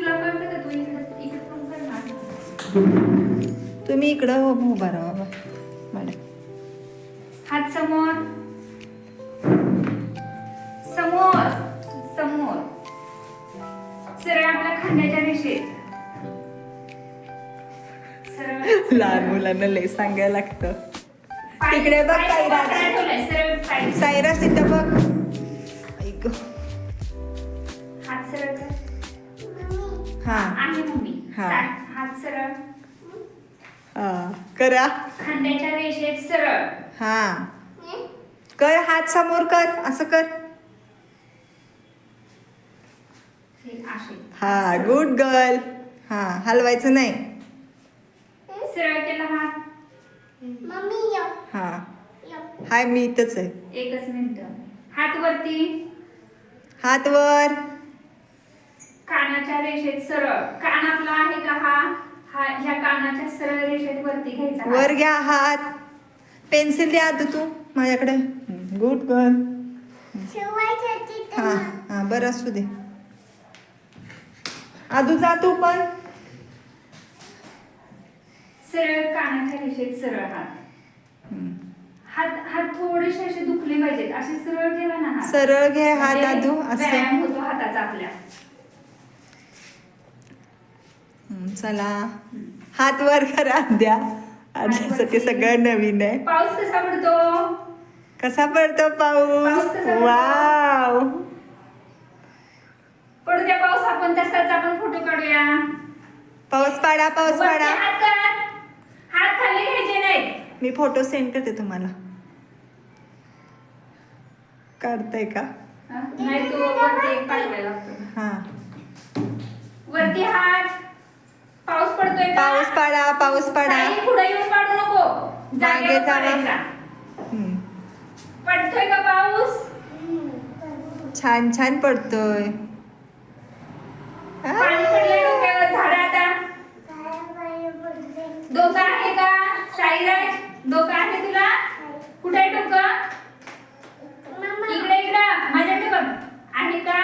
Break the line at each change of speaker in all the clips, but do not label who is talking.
तुला कळतं का तू इकडे इकडे पण कर ना
तुम्ही इकडं हो- उभा राहा बाबा. मॅडम
हात समोर. समोर. समोर. सरळ आपल्या खांद्याच्या रेषेत
लहान मुलांना लय सांगायला लागतं. तिकडे बघ,
पाय.
सायरा तिथं बघ. ऐक
हात सरळ.
हा.
आहे मम्मी.
हा.
हात सरळ.
हा. करा.
खांद्याच्या रेषेत सरळ.
हा. कर हात समोर कर. असं कर.
हे असे
हा. गुड गर्ल हा. हलवायचं नाही.
सरळ केला हात.
हा. हाय मी इथंच आहे.
एकच मिनिट. हात वरती.
हात वर.
कानाच्या रेषेत सरळ. कान आपला आहे का हा? हा ह्या कानाच्या सरळ रेषेत वरती घ्यायचा.
वर घ्या हात. पेन्सिल द्या आता तू माझ्याकडे. Good girl. हा हा बरं असू दे. आदू जा तू पण.
सरळ कानाच्या रेषेत सरळ हात. हात हात थोडेसे असे दुखले पाहिजेत. असे सरळ ठेवा ना हात.
सरळ घे हात
म्हणजे
आदू असं.
व्यायाम होतो हाताचा आपल्या
हम्म, चला. हात वर करा द्या. आद्यासाठी सगळं नवीन आहे.
पाऊस कसा पडतो?
कसा पडतो
पाऊस?
वाव.
पडू द्या पाऊस आपण तसाच आपण फोटो काढूया.
पाऊस पाडा पाऊस पाडा.
हात खाली घ्यायचे नाहीत.
मी फोटो सेंड करते तुम्हाला. काढताय का?
नाही तो वरती एक पाठवायला लागतो
हा.
वरती हात. का
पाऊस पाडा पाऊस पाडा.
साई पुढे येऊन पाडू नको.
मागे
जागेवर
जावा.
पाडायचा.
हम्म.
पडतोय का पाऊस?
छान छान पडतोय. आ,
पाणी पडलंय डोक्यावर झाड आता. डोकं आहे का? साईराज डोकं आहे तुला कुठे आहे डोकं इकडे इकडं माझ्याकडे बघ आहे का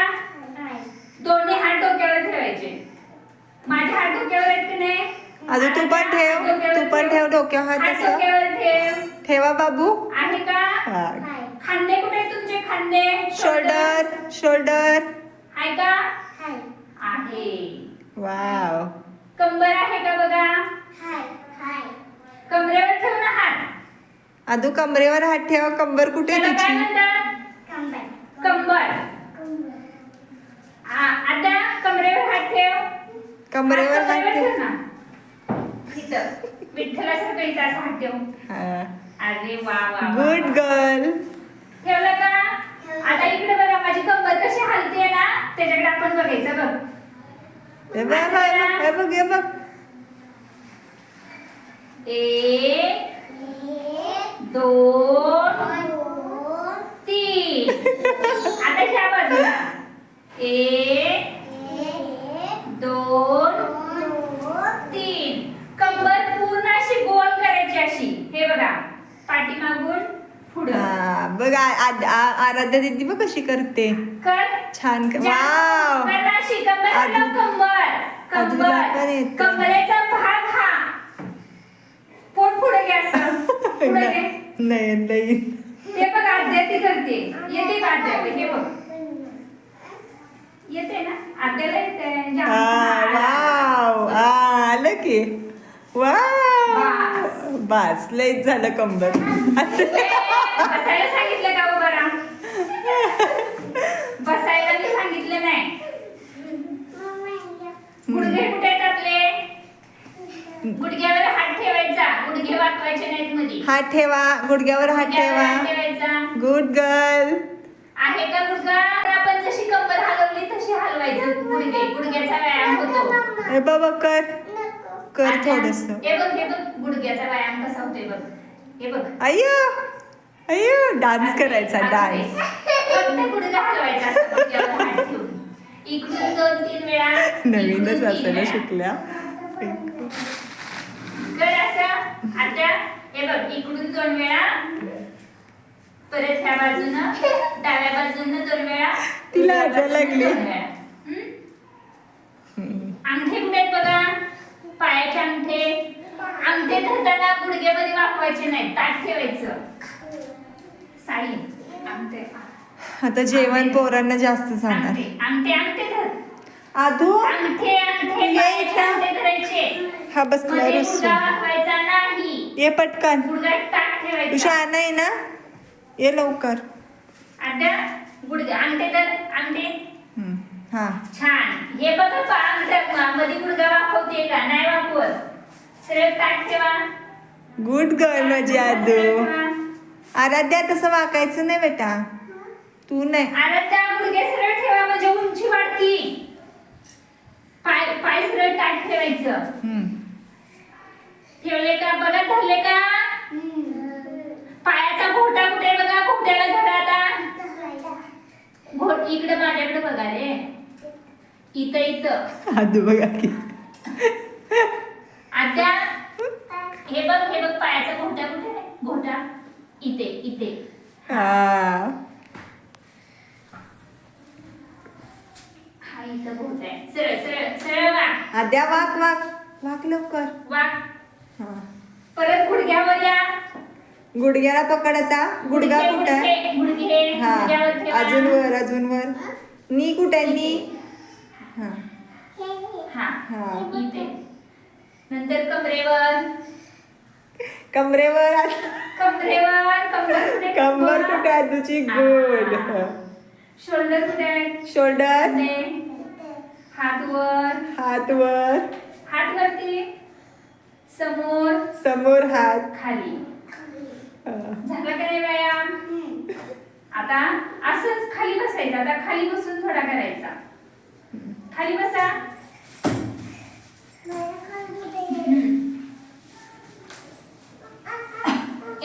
दोन्ही हात डोक्यावर ठेवायचे माझे हात डोक्यावर आहेत की नाही?
अजून तू पण ठेव तू पण ठेव डोक्यावर हात
हात
असं.
डोक्यावर ठेव.
ठेवा बाबू.
आहे का?
हा.
खांदे कुठे आहेत तुमचे खांदे?
Shoulder shoulder.
आहे का? आहे.
वाव.
कंबर आहे का बघा? कमरेवर ठेव ना हात.
आदू कमरेवर हात ठेवा. कंबर कुठे आहे
त्याला काय
तुझी
म्हणतात? कंबर. आ- आता कमरेवर हात ठेव.
कमरेवर हात ठेव.
ना. इथं. विठ्ठलासारखं इथं असं हात ठेव
हा.
अरे वा वा
गुड. गर्ल
ठेवलं का? आता इकडे बघा माझी कंबर कशी हलते ना त्याच्याकडे आपण बघायचं बघ.
हे बघ हे बघ, हे बघ हे बघ.
एक दोन तीन. आता ह्या बाजूला. एक दोन तीन कंबर पूर्ण अशी गोल करायची अशी हे बघा पाठीमागून पुढं
हा बघ आ- आ- आराध्या दिदी बघ कशी करते.
कर.
छान क-. वाव.
कर ना अशी कंबर.
आधी-
हलव कंबर.
आधीला पण
कंबर
येतं.
कमरेचा भाग हा. पोट पुढे घ्या असं? पुढे घे.
नाही नाही.
हे बघ आद्याती करते. येते का आद्याला हे बघ. येते ना? आद्याला येते. जा.
हा, वाव. आ, आलं की. वाव.
बास.
बास. लयच झालं कंबर.
बसायला सांगितलं का राहा बसायला मी सांगितलं नाही. गुडघे कुठे आहेत आपले गुडघ्यावर हात ठेवायचा. गुडघे वाकवायचे नाहीत मध्ये
हात ठेवा गुडघ्यावर हात
गुडघ्यावर हात
ठेवा
ठेवायचा.
गुड गर्ल
आहे का गुडघा? तर आपण जशी कंबर हलवली तशी हलवायचं गुडघे. गुडघ्याचा व्यायाम होतो.
हे बाबा कर. कर
आता
थोडस.
हे बघ हे बघ गुडघ्याचा व्यायाम कसा होतोय बघ. हे बघ.
अय्यो! डान्स करायचा डान्स नवीनच असायला. शिकल्या
हे बघ इकडून दोन वेळा परत ह्या बाजूनं डाव्या बाजूनं दोन वेळा
तिला
बाजूनं
लागली.
वेळा. हम्म?
हम्म.
पायाचे अंगठे अंगठे धरताना गुडघ्यामध्ये वाकवायचे नाही ताट ठेवायचं साई.
आता जेवण पोरांना जास्त
धर
आधू.
अंगठे धरायचे
हा बसला
नाही.
ये पटकन. शहाण आहे ना ये लवकर.
आता
हा.
छान. हे बघा पा मध्ये का? नाही सरळ ताट ठेवा.
Good girl Adu.
ठेवा.
आराध्या तसं वाकायचं नाही बेटा. तू नाही.
आता त्या गुडघे सरळ ठेवा म्हणजे उंची वाढती. पाय पाय सरळ ताट ठेवायचं. ठेवले का? बघा धरले का? पायाचा घोटा कुठे बघा? घोट्याला धरा आता. घोट इकडे माझ्याकडे बघा रे. इथं इथं.
आदू बघा की.
आता हे बघ हे बघ पायाचा घोटा कुठे? घोटा. इथे इथे.
हा.
हा इथं घोटा आहे. सरळ सरळ सरळ वाक.
आद्या वाक वाक. वाक लवकर.
वाक.
हा.
परत गुडघ्यावर या
गुडघ्याला पकड आता गुडघा
गुडघे,
कुठं आहे?
गुडघे, गुडघे
हा.
गुडघ्यावर ठेवा.
अजून वर अजून वर. नी कुठे आहे? नी? हा.
हा
हा.
इथे. नंतर कमरेवर.
कमरेवर
कमरेवर कंबर कुठे
आहे? तुझी गुड
शोल्डर कुठे आहे?
शोल्डर
इथे. हात वर
हात वर
हात वरती समोर.
समोर हात.
खाली. झाला का नाही व्यायाम? आता असंच खाली बसायचं. आता खाली बसून थोडा करायचा. खाली बसा.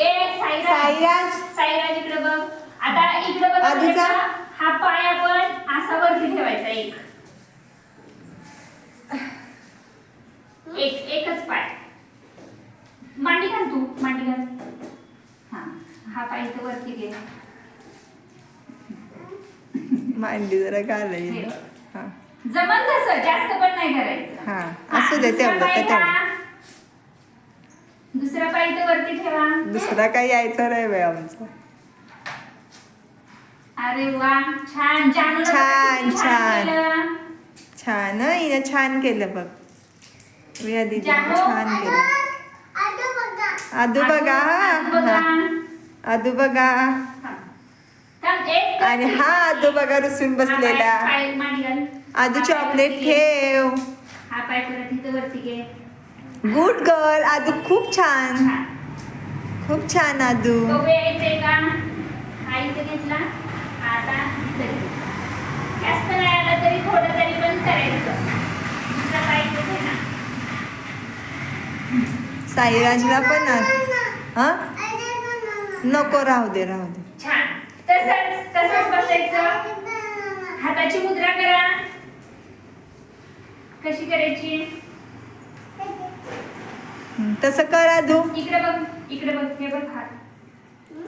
ए साईराज.
साईराज.
इकडे बघ. आता इकडे बघ? हा पाय आपण असा वरती ठेवायचा एक. एक एकच पाय. मांडी घाल तू मांडी घाल. हा हा पाय इथं वरती घे.
मांडी जरा घालायची. हा
जमन तसं जास्त पण नाही करायचं.
हा असू दे तेवढं तेवढं.
दुसरा पाय इथं वरती ठेवा
दुसरा काही यायचा नाही बाई आमचं
अरे वा छान छान
छान, छान.
केलं.
छान हं, हिनं छान केलं बघ विया दीदीनं? छान केलं आदू बघा. हा. आदू बघा
हा. थांब, एक
आणि हा आदू बघा रुसून
हा पाय-
बसलेला
पाय मांडी घाल.
आदू
हा पाय
चॉकलेट
वरती घे.
ठेव
हा पाय परत इथं वरती घे
गुड गर्ल आदू खूप छान. खूप छान आदू साईराजला पण हा? नको राहू दे राहू दे.
छान. तसंच तसंच बसायचं. हाताची मुद्रा करा. कशी करायची?
तसं कर आदू
इकडे बघ इकडे बघ हे बघ हात.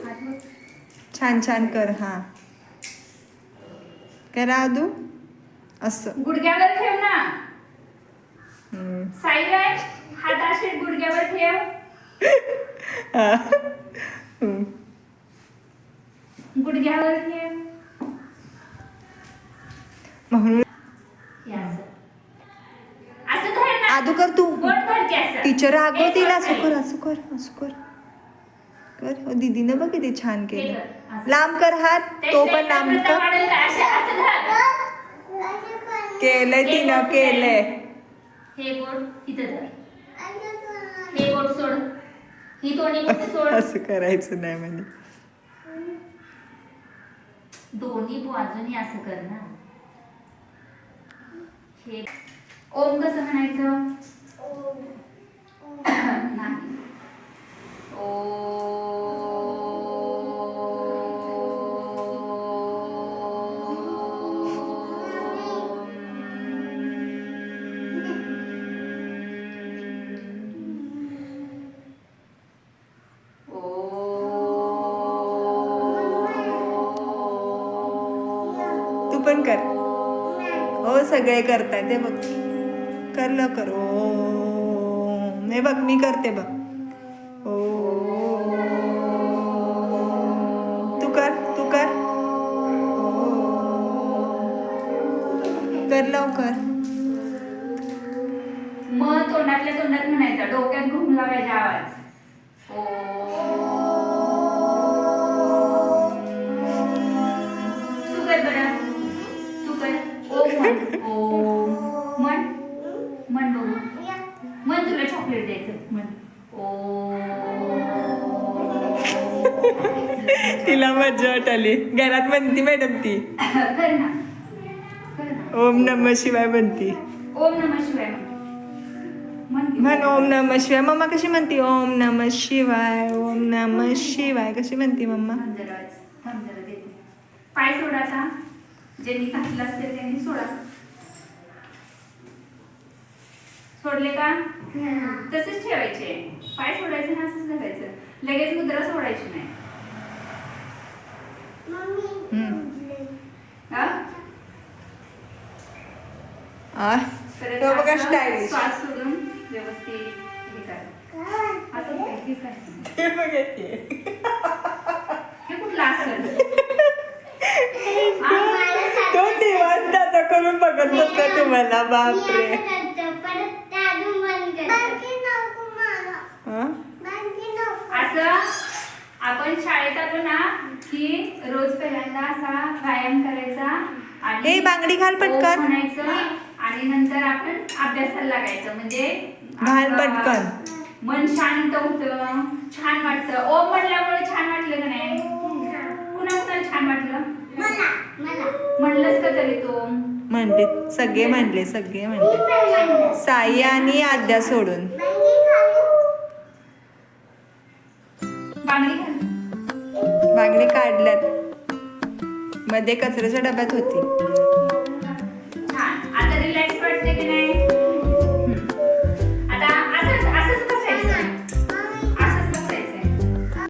हात बघ.
छान छान कर हा. करा आदू असं.
गुडघ्यावर ठेव ना.
हं.
साईराज हात असे गुडघ्यावर ठेव.
हा.
गुडघ्यावर ठेव.
म्हणून
हे असं
आदू कर तू. टीचर रागवतील
सोड
असं. कर असं कर असं कर. कर. दीदीनं बघ किती छान केलं. लांब कर हात तो पण लांब कर. केलंय
हे
तिनं केलंय.
हे बोट इथं धर. हे बोट सोड. ही दोन्ही बोट सोड.
असं करायचं नाही म्हणजे
दोन्ही बाजूनी असं कर ना. हे ओम कसं म्हणायचं? नाही
तू पण कर. हो सगळे करताय ते बघ. करलं करो हे बघ मी करते बघ. ओ. तू कर तू कर. कर लवकर.
मग तोंडातल्या तोंडात म्हणायचा डोक्यात घुमला पाहिजे आवाज. ओ.
आली घरात म्हणती मॅडम ती.
कर ना. कर ना.
ओम नम शिवाय म्हणती.
ओम नमः शिवाय म्हण म्हण की.
म्हण ओम नम शिवाय. मम्मा कशी म्हणती? ओम नम शिवाय ओम नम शिवाय. कशी म्हणती मम्मा?
थांब जरा वाच. थांब जरा देते. पाय सोडा आता. ज्यांनी घातलं असेल त्यांनी सोडा. सोडले का? तसेच ठेवायचे. पाय सोडायचे ना असंच लगेच मुद्रा सोडायची नाही
हम्म.
हा?
आ,
परत
तो बघा
असं
स्टाईलिश
श्वास सोडून व्यवस्थित हे कुठलं असेल
तो निवांताचा करून बघत बसला तुम्हाला. बापरे. हा?
असं आपण शाळेत आलो ना की रोज पहिल्यांदा असा व्यायाम करायचा
ए, बांगडी घाल पटकन.
ओम म्हणायचं आणि नंतर आपण अभ्यासाला लागायचं. म्हणजे
घाल
आपलं
पटकन.
मन शांत होतं छान वाटतं. ओम म्हणल्यामुळे छान वाटलं का नाही? कुणा कुणाला छान वाटलं? म्हणलंच का तरी तो?
म्हणले सगळे म्हणले सगळे म्हणले. साई आणि आद्या सोडून.
बांगडी घाल.
बांगडी काढल्यात. मध्ये कचऱ्याच्या डब्यात होती.